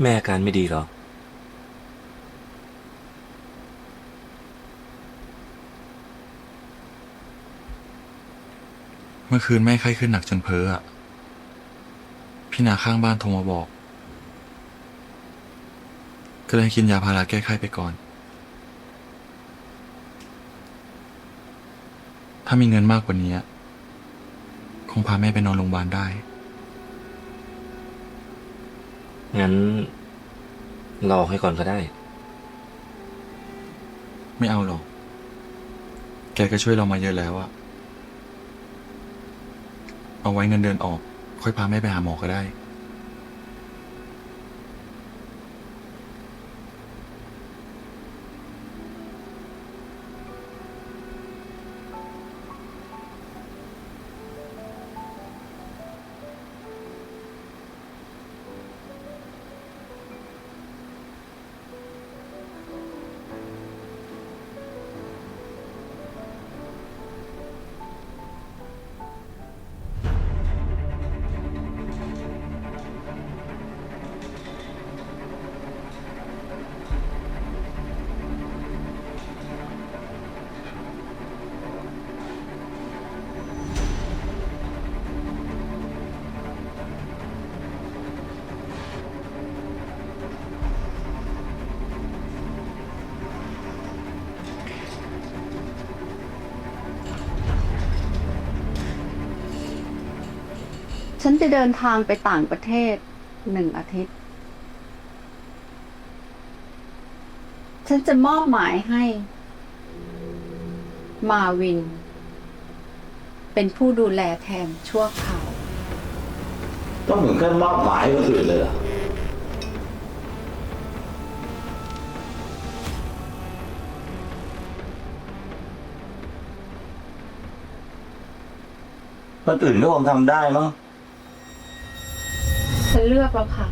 แม่อาการไม่ดีหรอ เมื่อคืนแม่ไข้ขึ้นหนักจนเพ้ออะพี่นาข้างบ้านโทรมาบอก ก็เลยกินยาพาราแก้ไข้ไปก่อน ถ้ามีเงินมากกว่านี้ คงพาแม่ไปนอนโรงพยาบาลได้ งั้นรอให้ก่อนก็ได้ ไม่เอาหรอก แกก็ช่วยเรามาเยอะแล้วอะเอาไว้เงินเดือนออก ค่อยพาแม่ไปหาหมอก็ได้ ฉันจะเดินทางไปต่างประเทศหนึ่งอาทิตย์ ฉันจะมอบหมายให้ มาวิน เป็นผู้ดูแลแทนชั่วคราว ต้องถึงขั้นมอบหมายให้คนอื่นเลยเหรอคนอื่นก็คงทำได้มั้ง ฉันเลือกแล้วค่ะ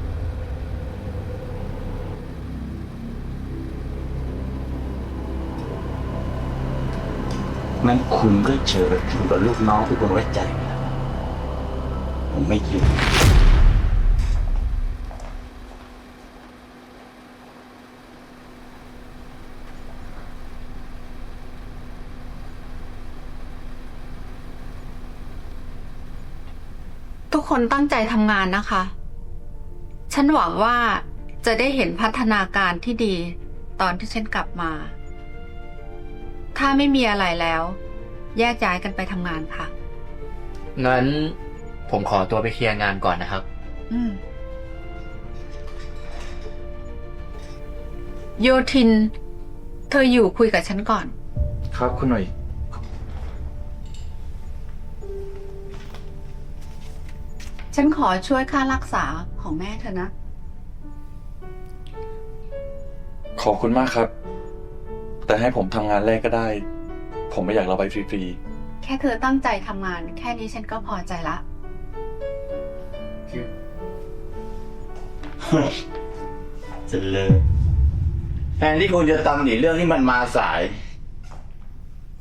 งั้นคุณก็เชิญคุณกับลูกน้องที่คุณไว้ใจไปแล้วผมไม่คิดทุกคนตั้งใจทำงานนะคะ ฉันหวังว่าจะได้เห็นพัฒนาการที่ดีตอนที่ฉันกลับมา ถ้าไม่มีอะไรแล้ว แยกย้ายกันไปทำงานค่ะ งั้นผมขอตัวไปเคลียร์งานก่อนนะครับ อืม โยทิน เธออยู่คุยกับฉันก่อน ครับคุณหน่อย ฉันขอช่วยค่ารักษาของแม่เธอนะ ขอบคุณมากครับ แต่ให้ผมทำงานแรกก็ได้ ผมไม่อยากเราไปฟรีแค่เธอตั้งใจทำงาน แค่นี้ฉันก็พอใจละจะเลยแทนที่คุณจะตำหนิเรื่องที่มันมาสาย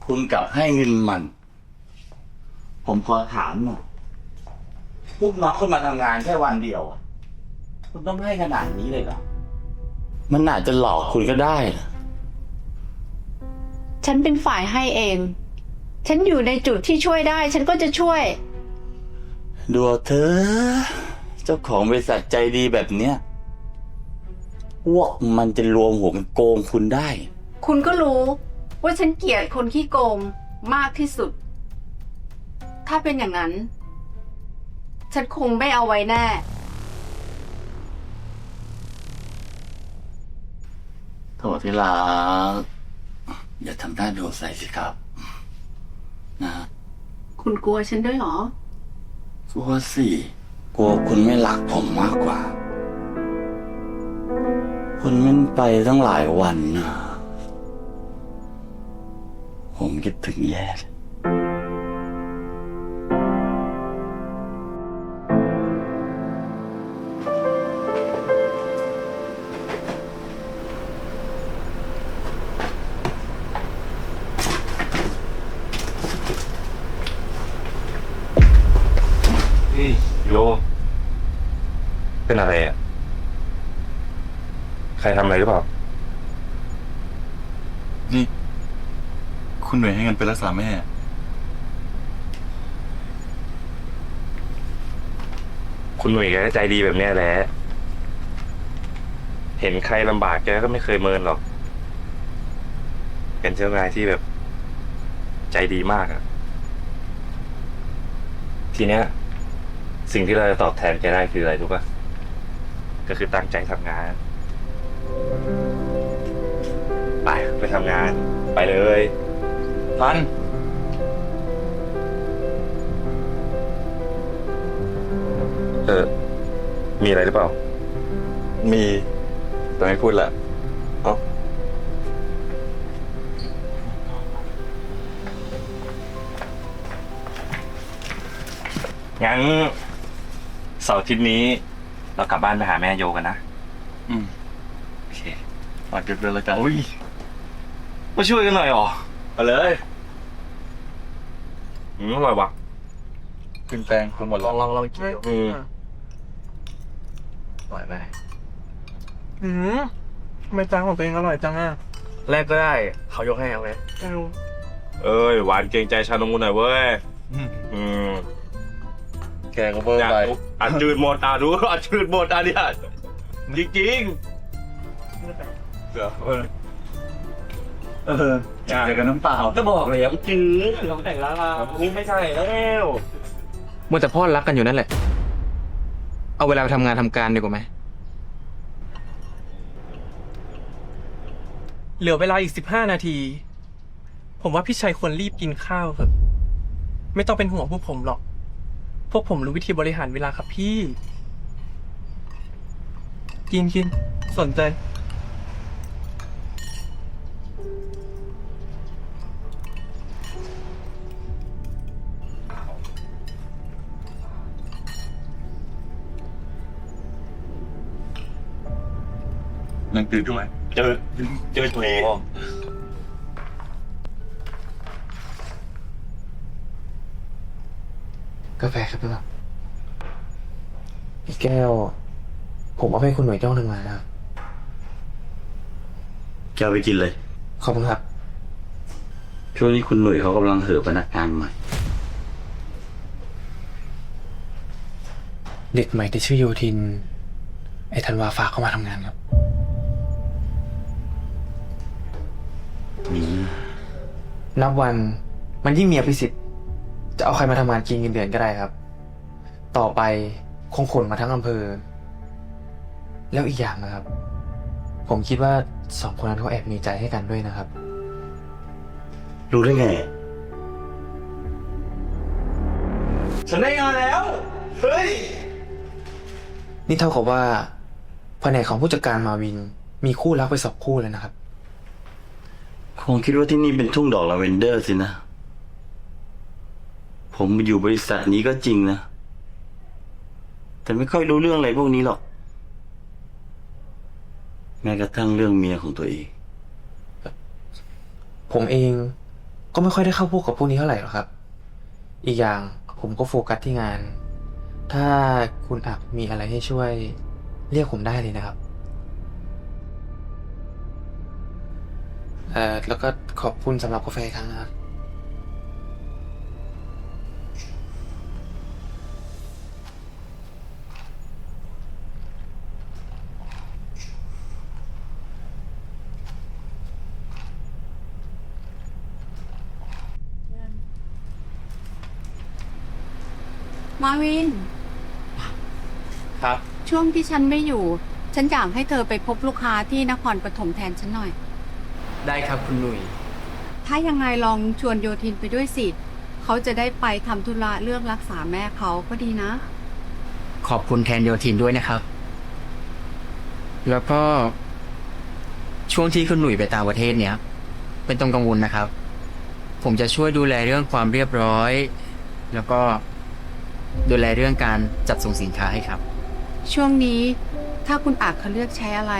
คุณกลับให้เงินมัน ผมขอถามหน่อย ลูกน้องคุณมาทำงานแค่วันเดียวอะคุณต้องให้ขนาดนี้เลยเหรอ มันอาจจะหลอกคุณก็ได้นะฉันเป็นฝ่ายให้เอง ฉันอยู่ในจุดที่ช่วยได้ ฉันก็จะช่วย ดูเอาเธอะเจ้าของบริษัทใจดีแบบเนี้ยพวกมันจะรวมหัวกันโกงคุณได้ คุณก็รู้ ว่าฉันเกลียดคนขี้โกงมากที่สุด ถ้าเป็นอย่างนั้น ฉันคงไม่เอาไว้แน่โทษที่รักอย่าทำหน้าดูใส่สิครับ นะคุณกลัวฉันด้วยเหรอ กลัวสิกลัวคุณไม่รักผมมากกว่า คุณไม่ไปตั้งหลายวันนะผมคิดถึงแย่เลย ใครทำอะไรหรือเปล่า นี่ คุณหน่วยให้เงินไปรักษาแม่ คุณหนุ่ยแกก็ใจดีแบบเนี้ยแหละ เห็นใครลำบากแกก็ไม่เคยเมินหรอก เป็นเจ้านายที่แบบ ใจดีมากอะทีเนี้ย สิ่งที่เราจะตอบแทนแกได้คืออะไรรู้ป่ะก็คือตั้งใจทำงาน ทำงาน ไปเลยพัน เออ มีอะไรหรือเปล่า มี แต่ไม่พูดละเอ้างั้นเสาร์อาทิตย์นี้ เรากลับบ้านไปหาแม่โยกันนะ อืม โอเค ฝากเก็บเดือนละกัน อุ้ย มาช่วยกันหน่อยเหรอเอาเลยอืมอร่อยว่ะขึ้นแตงคุณหมดลแล้องวลองลองกินอืม อร่อยไหมอืมทำไมจานของตัวเองอร่อยจังอะแรกก็ได้ เขายกให้เอาไงไม่รู้เอ้ยหวานเกรงใจชานมกูหน่อยเว้ยอืมอืมแกก็เพิ่มอยากไปอัดจืดหมดอะดูอัดจืดหมดอะเนี่ยจริงเดี๋ยว เออเอออยากเจอกันน้ำเปล่าๆก็บอกแล้วจืดเราแต่งแล้วล่ะนี่ไม่ใช่แล้วมัวแต่พ่อรักกันอยู่นั่นแหละ เอาเวลาไปทำงานทำการดีกว่าไหม เหลือเวลาอีกสิบห้านาที ผมว่าพี่ชัยควรรีบกินข้าวครับ ไม่ต้องเป็นห่วงพวกผมหรอก พวกผมรู้วิธีบริหารเวลาครับพี่ กินกินสนใจ นั่งตื่นด้วย เจอเจอตัวเองกาแฟครับพี่ครับอีกแก้ว ผมเอาให้คุณหน่วยจ้องทำงานนะครับแกเอาไปกินเลย ขอบคุณครับ ช่วงนี้คุณหนุ่ยเขากำลังเห่อพนักงานใหม่ เด็กใหม่ที่ชื่อโยทิน ไอ้ธันวาฝากเข้ามาทำงานครับ นับวันมันยิ่งมีอภิสิทธิ์ จะเอาใครมาทำงานกินเงินเดือนก็ได้ครับ ต่อไปคงขนมาทั้งอำเภอ แล้วอีกอย่างนะครับ ผมคิดว่าสองคนนั้นเขาแอบมีใจให้กันด้วยนะครับ รู้ได้ไง ฉันได้งานแล้ว เฮ้ย นี่เท่ากับว่าแผนกของผู้จัดการมาวินมีคู่รักไปสองคู่เลยนะครับ คงคิดว่าที่นี่เป็นทุ่งดอกลาเวนเดอร์สินะ ผมอยู่บริษัทนี้ก็จริงนะ แต่ไม่ค่อยรู้เรื่องอะไรพวกนี้หรอก แม้กระทั่งเรื่องเมียของตัวเอง ผมเองก็ไม่ค่อยได้เข้าพวกกับพวกนี้เท่าไหร่หรอกครับ อีกอย่างผมก็โฟกัสที่งาน ถ้าคุณอักมีอะไรให้ช่วย เรียกผมได้เลยนะครับ เอ่อแล้วก็ขอบคุณสำหรับกาแฟอีกครั้งนะครับ มาวิน ครับ ช่วงที่ฉันไม่อยู่ ฉันอยากให้เธอไปพบลูกค้าที่นครปฐมแทนฉันหน่อย ได้ครับคุณหนุ่ย ถ้ายังไงลองชวนโยทินไปด้วยสิ เขาจะได้ไปทำธุระเรื่องรักษาแม่เขาก็ดีนะ ขอบคุณแทนโยทินด้วยนะครับ แล้วก็ ช่วงที่คุณหนุ่ยไปต่างประเทศเนี้ยเป็นต้องกังวลนะครับ ผมจะช่วยดูแลเรื่องความเรียบร้อย แล้วก็ดูแลเรื่องการจัดส่งสินค้าให้ครับ ช่วงนี้ถ้าคุณอาจเขาเลือกใช้อะไร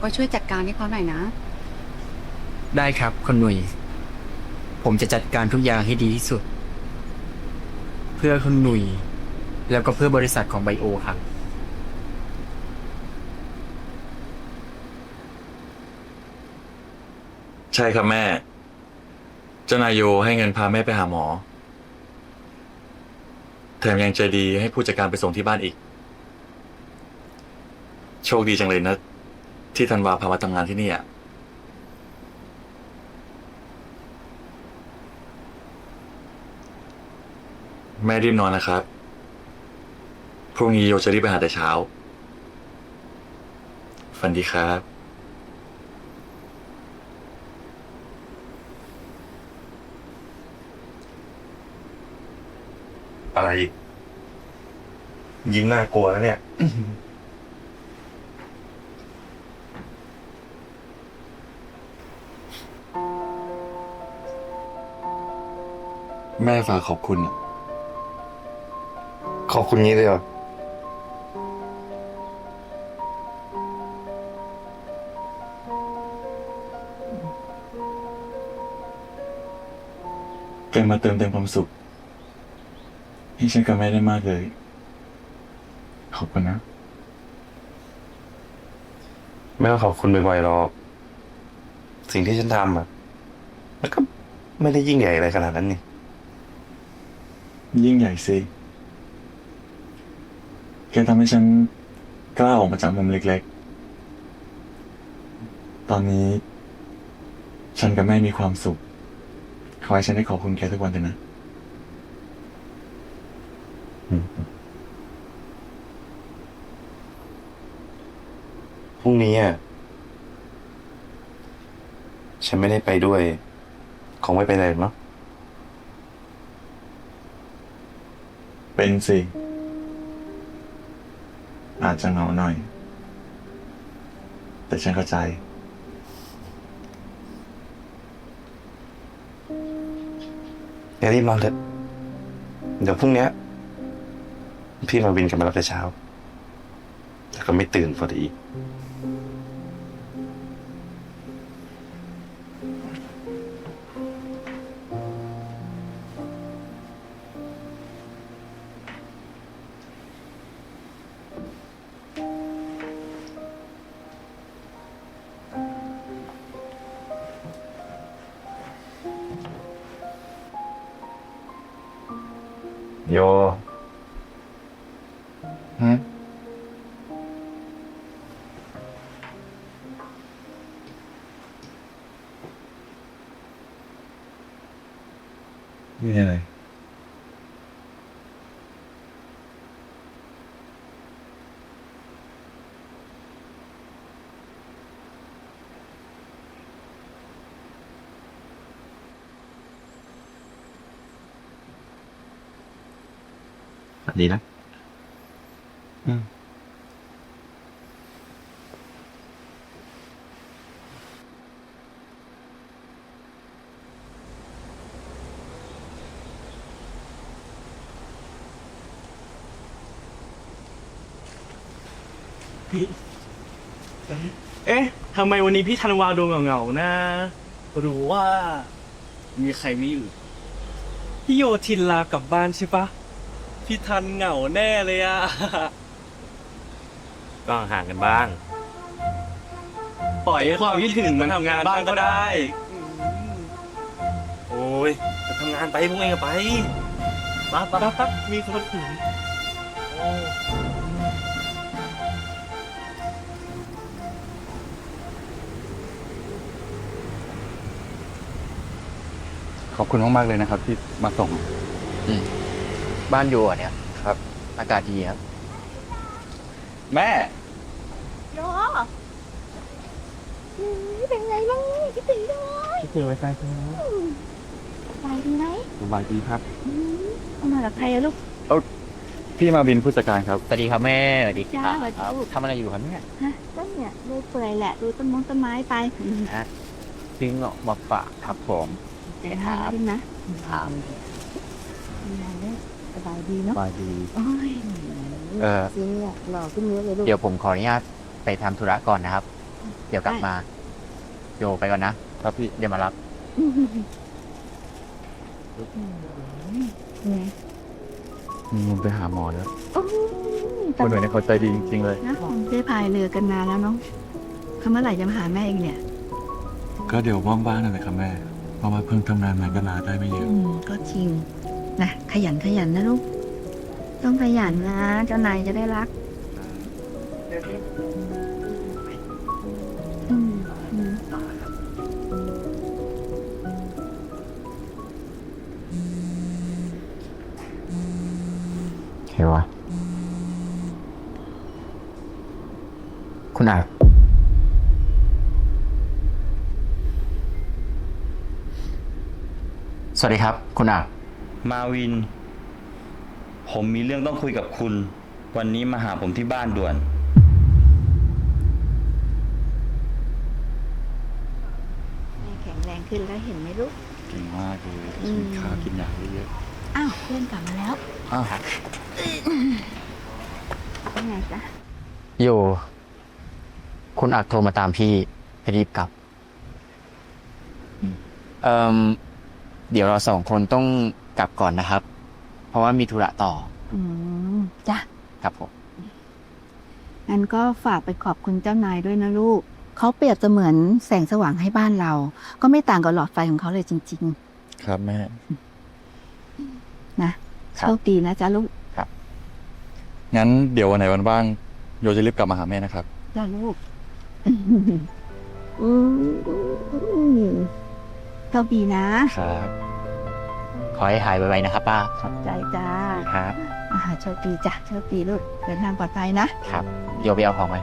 ก็ช่วยจัดการให้เขาหน่อยนะ ได้ครับคุณหนุ่ย ผมจะจัดการทุกอย่างให้ดีที่สุด เพื่อคุณหนุ่ย แล้วก็เพื่อบริษัทของไบโอครับ ใช่ครับแม่ เจ้านายโยให้เงินพาแม่ไปหาหมอ แถมยังใจดีให้ผู้จัดการไปส่งที่บ้านอีก โชคดีจังเลยนะ ที่ธันวาพามาทำงานที่นี่อะ แม่รีบนอนนะครับ พรุ่งนี้โยจะรีบไปหาแต่เช้า ฝันดีครับ อะไรอีกยิงน่ากลัวแล้วเนี่ย แม่ฝากขอบคุณอะ ขอบคุณงี้เลยเหรอแกมาเติมเต็มความสุขให้ฉันกับแม่ได้มากเลย ขอบคุณนะ ไม่ต้องขอบคุณบ่อยๆหรอก สิ่งที่ฉันทำอะ มันก็ไม่ได้ยิ่งใหญ่อะไรขนาดนั้นนี่ ยิ่งใหญ่สิ แกทำให้ฉันกล้าออกมาจากมุมเล็กๆ ตอนนี้ ฉันกับแม่มีความสุข ขอให้ฉันได้ขอบคุณแกทุกวันเลยนะ พรุ่งนี้อะ ฉันไม่ได้ไปด้วย คงไม่เป็นไรหรอกเนาะ เป็นสิ อาจจะเหงาหน่อย แต่ฉันเข้าใจอย่ารีบนอนเถอะเดี๋ยวพรุ่งเนี้ย พี่มาวินกลับมารับแต่เช้าแล้วก็ไม่ตื่นพอดี โย ดีนะเอ๊ะทำไมวันนี้พี่ธันวาดูเหงาๆนะ หรือว่า มีใครไม่อยู่พี่โยทินลากลับบ้านใช่ปะ พี่ทันเหงาแน่เลยอะก็ห่างกันบ้าง ปล่อยให้ความคิดถึงมันทำงานบ้างก็ได้โอ้ยจะทำงานไปพวกเองก็ไปปั๊บปั๊บปั๊บมีคนถึงขอบคุณมากๆเลยนะครับ ที่มาส่ง บ้านอยู่อะเนี่ยครับ อากาศดีครับแม่ โยอืมเป็นไงบ้างเนี่ยคิดถึงด้วยคิดถึงไว้ใครครับสบายดีไหมสบายดีครับ อืมเอามากับใครอะลูก พี่มาบินผู้จัดการครับ สวัสดีครับแม่สวัสดีคจ้ารับสวัสดีลูก ทำอะไรอยู่ครับเนี่ยฮะก็เนี่ยดูเปื่อยแหละ ดูต้นมงต้นไม้ไปอืมซื้อเงาะมาฝากครับผมแต่หาขึ้นนะครับ เป็นไงเนี่ยส บายดีเนาะสวัสดี โอ้ยเออจริงอะหล่อขึ้นเยอะเลยลูก เดี๋ยวผมขออนุญาตไปทำธุระก่อนนะครับ เดี๋ยวกลับมา โยไปก่อนนะ ครับพี่ เดี๋ยวมารับ อืมไงมึงไปหาหมอแล้วโอ้ยคนหน่วยเนี่ยเขาใจดีจริง ๆ เลย นะผมได้พายเรือกันนานแล้วเนาะเขาเมื่อไหร่จะมาหาแม่อีกเนี่ย ก็เดี๋ยวว่างๆนั่นแหละครับแม่เพราะว่าเพิ่งทำงานมาก็ลาได้ไม่เยอะ อืม ก็จริง นะขยันขยันนะลูก ต้องขยันนะเจ้านายจะได้รักอืมอืมเห็นวะคุณอาสวัสดีครับ คุณอา มาวิน ผมมีเรื่องต้องคุยกับคุณ วันนี้มาหาผมที่บ้านด่วน แม่แข็งแรงขึ้นแล้วเห็นไหมลูก เก่งมากเลยอืม กินข้าวกินยาเยอะอ้าวเพื่อนกลับมาแล้วๆอ้าวเป็นไงจ๊ะอยู่ คุณอักโทรมาตามพี่ให้รีบกลับเอ่มเดี๋ยวเราสองคนต้อง กลับก่อนนะครับ เพราะว่ามีธุระต่ออืมจ้ะ ครับผม งั้นก็ฝากไปขอบคุณเจ้านายด้วยนะลูก เขาเปรียบเสมือนแสงสว่างให้บ้านเรา ก็ไม่ต่างกับหลอดไฟของเขาเลยจริง ครับแม่ ๆ นะคโชรับคดีนะจ๊ะลูกงั้นเดี๋ยววันไหนวันว่างโยจะรีบกลับมาหาแม่นะครับ จ้ะลูกอืมโชคดีนะ ครับ ขอให้หายไวๆนะครับป้าขอบใจจ้าครับอ่าโชคดีจ้ะโชคดีลูกเดินทางปลอดภัยนะ ครับเดี๋ยวไปเอาของไป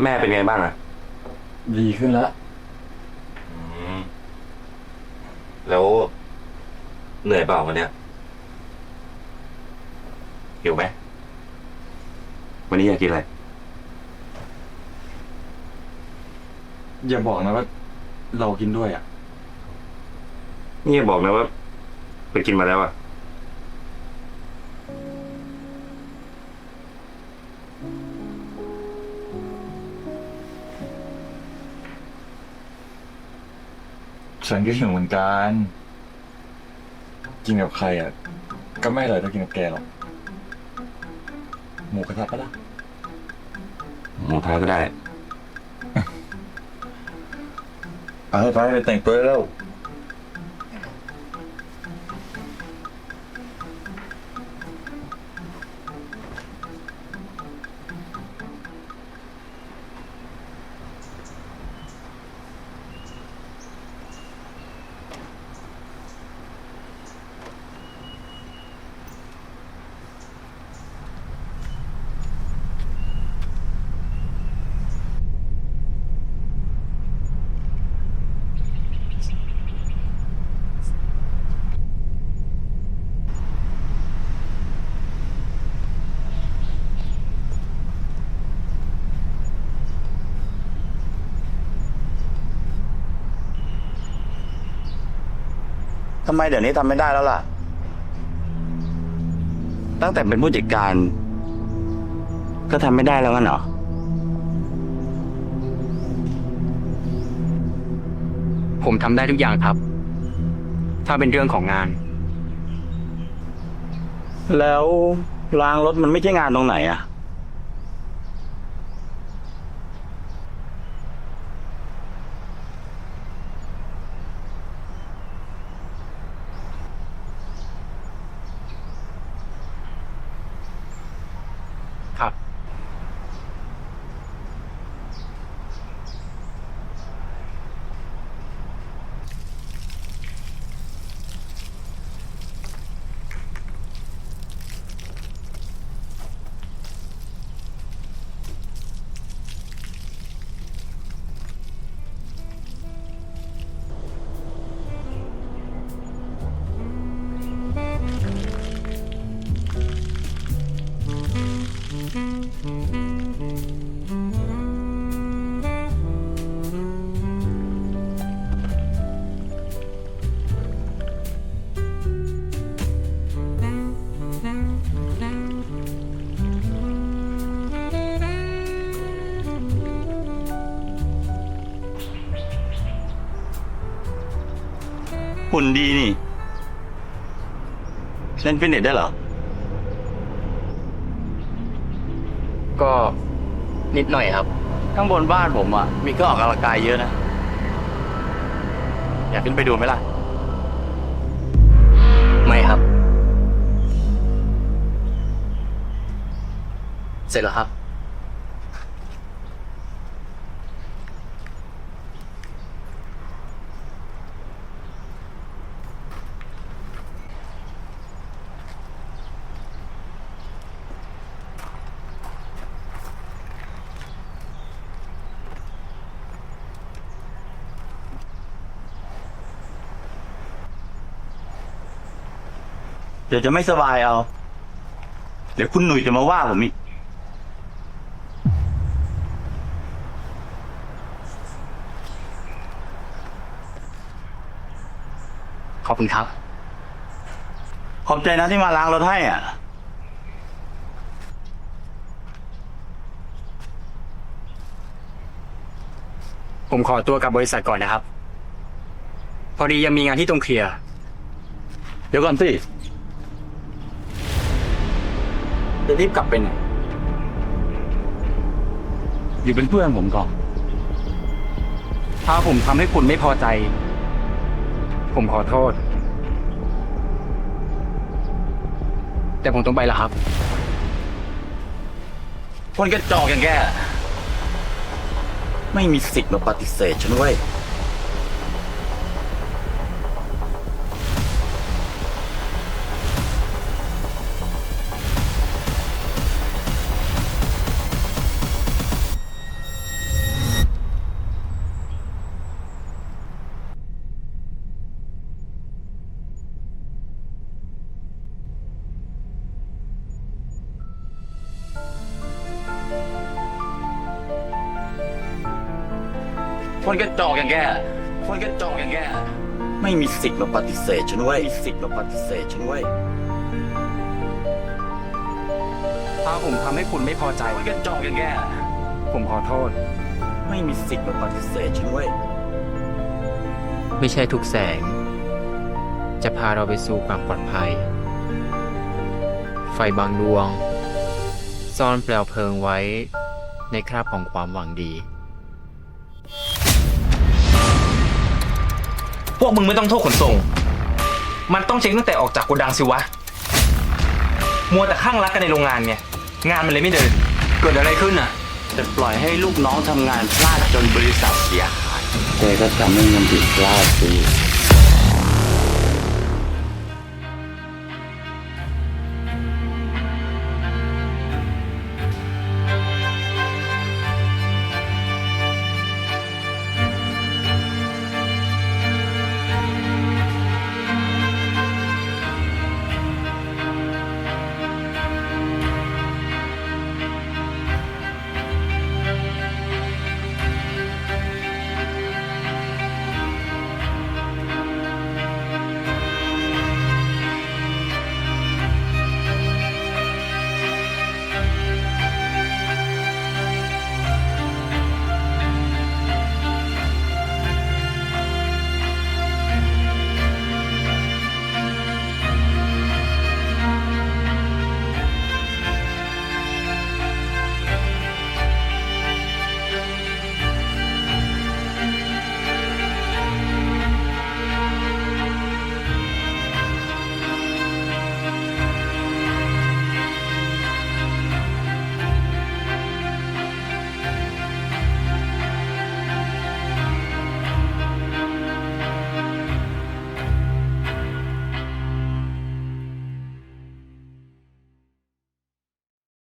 แล้วแม่เป็นไงบ้างอะดีขึ้นแล้วอืมแล้วเหนื่อยเปล่าวันเนี้ยหิวไหมวันนี้อยากกินอะไร อย่าบอกนะว่า เรากินด้วยอะ นี่อย่าบอกนะว่าไปกินมาแล้วอะ ฉันก็หิวเหมือนกัน กินกับใครอะ ก็ไม่อร่อยเท่ากินกับแกหรอก หมูกระทะปะล่ะ หมูทะก็ได้ไปไปไปแต่งตัวได้แล้ว ทำไมเดี๋ยวนี้ทำไม่ได้แล้วล่ะ ตั้งแต่เป็นผู้จัดการ ก็ทำไม่ได้แล้วงั้นเหรอ ผมทำได้ทุกอย่างครับ ถ้าเป็นเรื่องของงาน แล้วล้างรถมันไม่ใช่งานตรงไหนอะ หุ่นดีนี่ เล่นฟิตเนสได้เหรอ ก็นิดหน่อยครับ ข้างบนบ้านผมอะ มีเครื่องออกกำลังกายเยอะนะ อยากขึ้นไปดูไหมล่ะ ไม่ครับ เสร็จแล้วครับ เดี๋ยวจะไม่สบายเอา เดี๋ยวคุณหนุ่ยจะมาว่าผมอีก ขอบคุณครับ ขอบใจนะที่มาล้างรถให้อะ ผมขอตัวกลับบริษัทก่อนนะครับ พอดียังมีงานที่ต้องเคลียร์ เดี๋ยวก่อนสิ จะรีบกลับไปไหนอยู่เป็นเพื่อนผมก่อน ถ้าผมทำให้คุณไม่พอใจ ผมขอโทษ แต่ผมต้องไปแล้วครับ คนกระจอกอย่างแก ไม่มีสิทธิ์มาปฏิเสธฉันเว้ย คนกระจอกอย่างแก คนกระจอกอย่างแก ไม่มีสิทธิ์มาปฏิเสธฉันเว้ยมีสิทธิ์มาปฏิเสธฉันเว้ยถ้าผมทำให้คุณไม่พอใจ คนกระจอกอย่างแก ผมขอโทษ ไม่มีสิทธิ์มาปฏิเสธฉันเว้ยไม่ใช่ทุกแสง จะพาเราไปสู่ความปลอดภัย ไฟบางดวง ซ่อนเปลวเพลิงไว้ในคราบของความหวังดี พวกมึงไม่ต้องโทษขนส่ง มันต้องเช็คตั้งแต่ออกจากโกดังสิวะ มัวแต่ข้างรักกันในโรงงานไงงานมันเลยไม่เดิน เกิดอะไรขึ้นอะจะปล่อยให้ลูกน้องทำงานพลาดจนบริษัทเสียหายแกก็ทำให้เงินผิดพลาดสิ